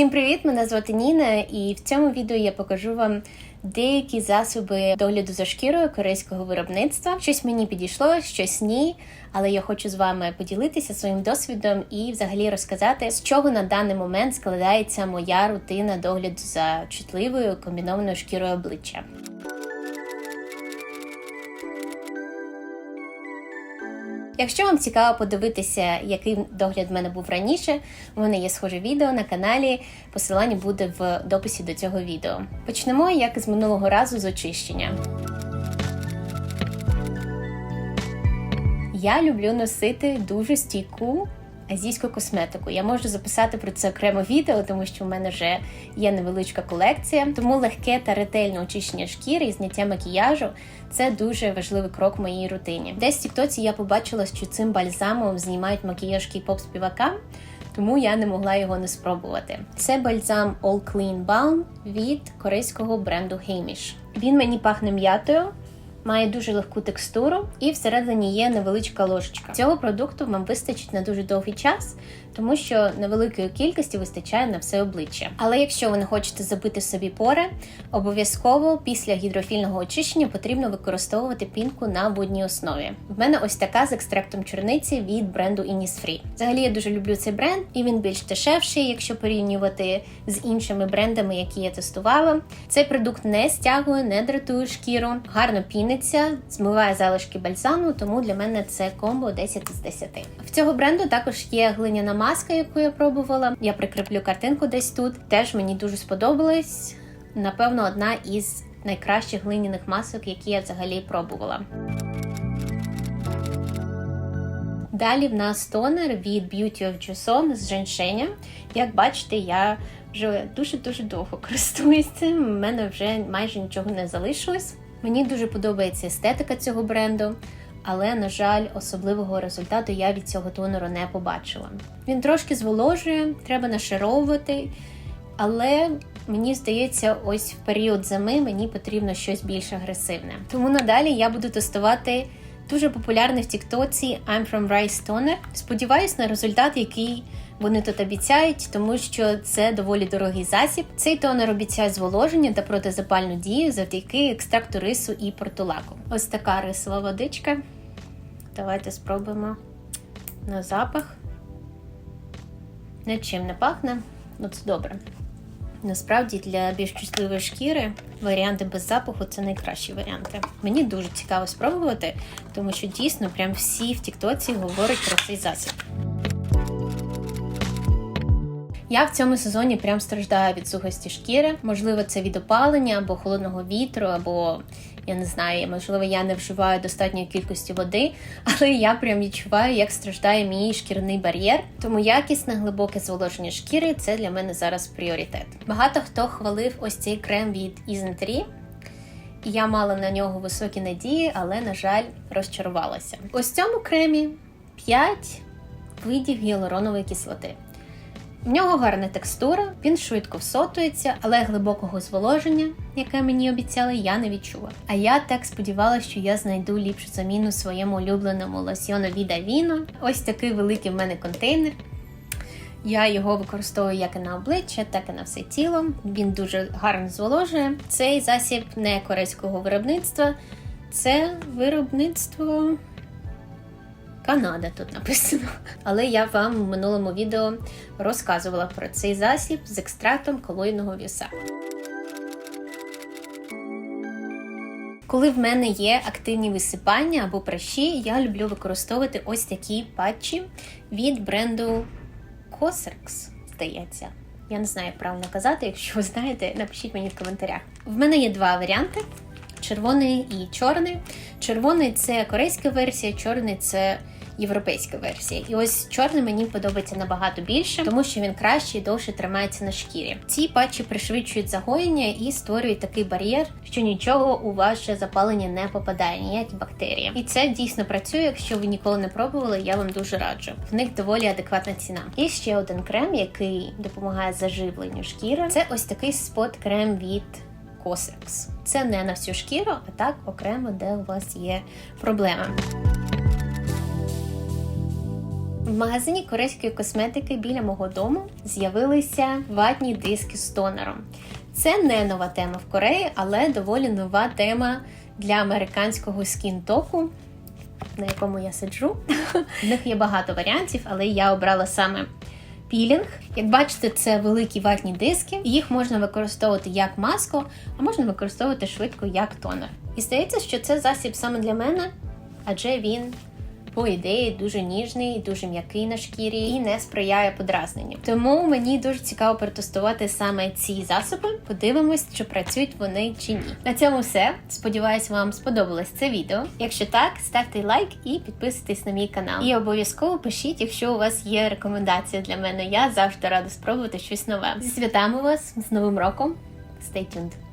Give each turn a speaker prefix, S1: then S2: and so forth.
S1: Всім привіт! Мене звати Ніна, і в цьому відео я покажу вам деякі засоби догляду за шкірою корейського виробництва. Щось мені підійшло, щось ні. Але я хочу з вами поділитися своїм досвідом і взагалі розказати, з чого на даний момент складається моя рутина догляду за чутливою комбінованою шкірою обличчя. Якщо вам цікаво подивитися, який догляд в мене був раніше, у мене є схоже відео на каналі. Посилання буде в дописі до цього відео. Почнемо як з минулого разу з очищення. Я люблю носити дуже стійку азійську косметику. Я можу записати про це окремо відео, тому що в мене вже є невеличка колекція. Тому легке та ретельне очищення шкіри і зняття макіяжу це дуже важливий крок в моїй рутині. Десь в тіктоці я побачила, що цим бальзамом знімають макіяж кей-поп співакам. Тому я не могла його не спробувати. Це бальзам All Clean Balm від корейського бренду Heimish. Він мені пахне м'ятою, має дуже легку текстуру, і всередині є невеличка ложечка. Цього продукту вам вистачить на дуже довгий час, тому що невеликої кількості вистачає на все обличчя. Але якщо ви не хочете забити собі пори, обов'язково після гідрофільного очищення потрібно використовувати пінку на водній основі. В мене ось така з екстрактом чорниці від бренду Innisfree. Взагалі я дуже люблю цей бренд, і він більш дешевший, якщо порівнювати з іншими брендами, які я тестувала. Цей продукт не стягує, не дратує шкіру, гарно піниться, змиває залишки бальзаму, тому для мене це комбо 10 з 10. В цього бренду також є глиняна маска, яку я пробувала. Я прикріплю картинку десь тут. Теж мені дуже сподобалась. Напевно, одна із найкращих глиняних масок, які я взагалі пробувала. Далі в нас тонер від Beauty of Joseon з женьшеня. Як бачите, я вже дуже-дуже довго користуюсь цим. У мене вже майже нічого не залишилось. Мені дуже подобається естетика цього бренду але, на жаль, особливого результату я від цього тонеру не побачила. Він трошки зволожує, треба нашаровувати, але мені здається, ось в період зими мені потрібно щось більш агресивне. Тому надалі я буду тестувати дуже популярний в Тіктоці I'm from Rice Toner. Сподіваюсь на результат, який вони тут обіцяють, тому що це доволі дорогий засіб. Цей тонер обіцяє зволоження та протизапальну дію завдяки екстракту рису і портулаку. Ось така рисова водичка. Давайте спробуємо на запах. Нічим не пахне, ну це добре. Насправді для більш чутливої шкіри варіанти без запаху це найкращі варіанти. Мені дуже цікаво спробувати, тому що дійсно прям всі в Тіктоці говорять про цей засіб. Я в цьому сезоні прям страждаю від сухості шкіри. Можливо, це від опалення або холодного вітру, або я не знаю, можливо, я не вживаю достатньої кількості води, але я прям відчуваю, як страждає мій шкірний бар'єр. Тому якісне глибоке зволоження шкіри це для мене зараз пріоритет. Багато хто хвалив ось цей крем від Isntree. І я мала на нього високі надії, але, на жаль, розчарувалася. Ось цьому кремі 5 видів гіалуронової кислоти. В нього гарна текстура, він швидко всотується, але глибокого зволоження, яке мені обіцяли, я не відчула. А я так сподівалася, що я знайду ліпшу заміну своєму улюбленому лосьйону від Avino. Ось такий великий в мене контейнер. Я його використовую як і на обличчя, так і на все тіло. Він дуже гарно зволожує. Цей засіб не корейського виробництва, це виробництво. Канада тут написано. Але я вам в минулому відео розказувала про цей засіб з екстрактом колоїдного віса. Коли в мене є активні висипання або пращі, я люблю використовувати ось такі патчі від бренду Cosrx, здається. Я не знаю, як правильно казати, якщо ви знаєте, напишіть мені в коментарях. В мене є два варіанти: червоний і чорний. Червоний це корейська версія, чорний це європейська версія. І ось чорний мені подобається набагато більше, тому що він краще і довше тримається на шкірі. Ці патчі пришвидшують загоєння і створюють такий бар'єр, що нічого у ваше запалення не попадає, ніякі бактерії. І це дійсно працює. Якщо ви ніколи не пробували, я вам дуже раджу. В них доволі адекватна ціна. І ще один крем, який допомагає заживленню шкіри. Це ось такий спот-крем від. Cosrx. Це не на всю шкіру, а так окремо, де у вас є проблема. В магазині корейської косметики біля мого дому з'явилися ватні диски з тонером. Це не нова тема в Кореї, але доволі нова тема для американського скінтоку, на якому я сиджу. В них є багато варіантів, але я обрала саме пілінг. Як бачите, це великі ватні диски. Їх можна використовувати як маску, а можна використовувати швидко як тонер. І здається, що це засіб саме для мене, адже він. По ідеї дуже ніжний, дуже м'який на шкірі і не сприяє подразненню. Тому мені дуже цікаво протестувати саме ці засоби. Подивимось, чи працюють вони чи ні. На цьому все. Сподіваюсь, вам сподобалось це відео. Якщо так, ставте лайк і підписуйтесь на мій канал. І обов'язково пишіть, якщо у вас є рекомендація для мене. Я завжди рада спробувати щось нове. Зі святами вас з Новим роком! Stay tuned!